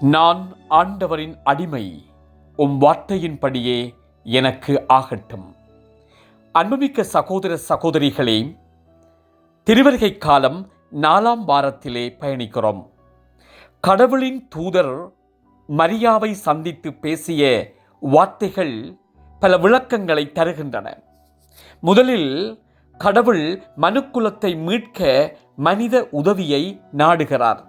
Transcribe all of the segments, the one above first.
நான் ஆண்டவரின் அடிமை உம் வார்த்தையின்படியே எனக்கு ஆகட்டும். அன்புமிக்க சகோதர சகோதரிகளே திருவருகை காலம் நாலாம் வாரத்திலே பயணிக்கிறோம். கடவுளின் தூதர் மரியாவை சந்தித்து பேசிய வார்த்தைகள் பல விளக்கங்களை தருகின்றன. முதலில் கடவுள் மனுக்குலத்தை மீட்க மனித உதவியை நாடுகிறார்.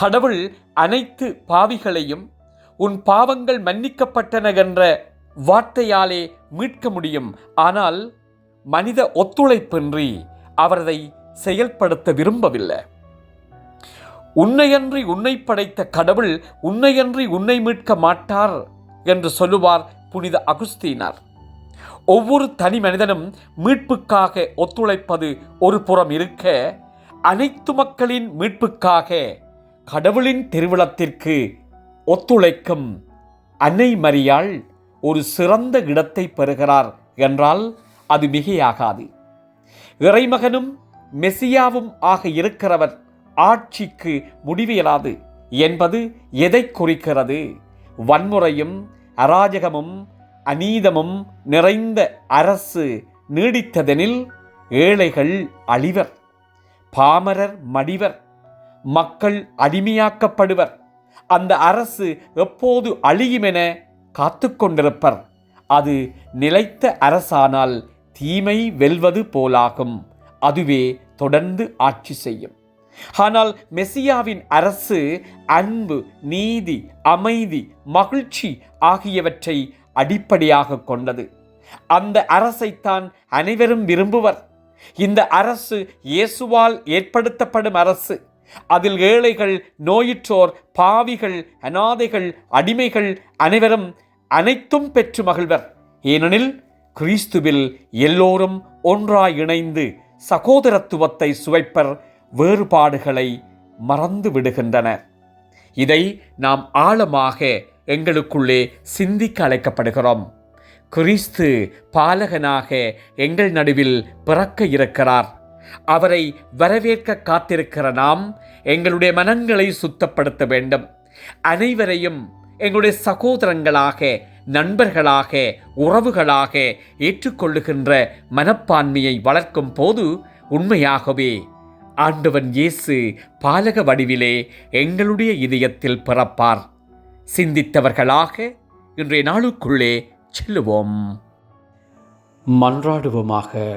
கடவுள் அனைத்து பாவிகளையும் உன் பாவங்கள் மன்னிக்கப்பட்டன என்ற வார்த்தையாலே மீட்க முடியும். ஆனால் மனித ஒத்துழைப்பின்றி அவரதை செயல்படுத்த விரும்பவில்லை. உன்னையன்றி உன்னை படைத்த கடவுள் உன்னையன்றி உன்னை மீட்க மாட்டார் என்று சொல்லுவார் புனித அகுஸ்தீனார். ஒவ்வொரு தனி மனிதனும் மீட்புக்காக ஒத்துழைப்பது ஒரு புறம் இருக்க அனைத்து மக்களின் மீட்புக்காக கடவுளின் திருவிழத்திற்கு ஒத்துழைக்கும் அன்னை மரியாள் ஒரு சிறந்த இடத்தை பெறுகிறார் என்றால் அது மிகையாகாது. இறைமகனும் மெசியாவும் ஆக இருக்கிறவர் ஆட்சிக்கு முடிவியலாது என்பது எதை குறிக்கிறது? வன்முறையும் அராஜகமும் அநீதமும் நிறைந்த அரசு நீடித்ததெனில் ஏழைகள் அழிவர் பாமரர் மடிவர் மக்கள் அடிமையாக்கப்படுவர். அந்த அரசு எப்போது அழியுமென காத்து கொண்டிருப்பர் அது நிலைத்த அரசானால் தீமை வெல்வது போலாகும். அதுவே தொடர்ந்து ஆட்சி செய்யும். ஆனால் மெசியாவின் அரசு அன்பு நீதி அமைதி மகிழ்ச்சி ஆகியவற்றை அடிப்படையாக கொண்டது. அந்த அரசைத்தான் அனைவரும் விரும்புவர். இந்த அரசு இயேசுவால் ஏற்படுத்தப்படும் அரசு. அதில் ஏழைகள் நோயுற்றோர் பாவிகள் அனாதைகள் அடிமைகள் அனைவரும் அனைத்தும் பெற்று மகிழ்வர். ஏனெனில் கிறிஸ்துவில் எல்லோரும் ஒன்றாய் இணைந்து சகோதரத்துவத்தை சுவைப்பர் வேறுபாடுகளை மறந்து விடுகின்றனர். இதை நாம் ஆழமாக எங்களுக்குள்ளே சிந்திக்க அழைக்கப்படுகிறோம். கிறிஸ்து பாலகனாக எங்கள் நடுவில் பிறக்க இருக்கிறார். அவரை வரவேற்க காத்திருக்கிற நாம் எங்களுடைய மனங்களை சுத்தப்படுத்த வேண்டும். அனைவரையும் எங்களுடைய சகோதரங்களாக நண்பர்களாக உறவுகளாக ஏற்றுக்கொள்ளுகின்ற மனப்பான்மையை வளர்க்கும் போது உண்மையாகவே ஆண்டவன் இயேசு பாலக வடிவிலே எங்களுடைய இதயத்தில் பிறப்பார். சிந்தித்தவர்களாக இன்றைய நாளுக்குள்ளே செல்லுவோம். மன்றாடுவோமாக.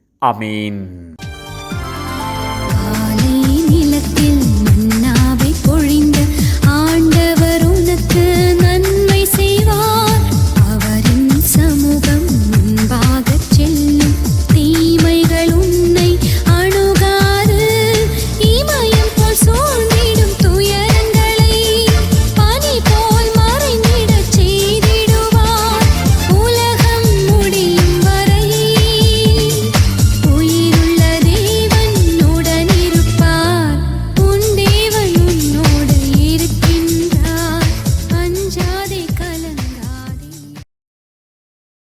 அமேன்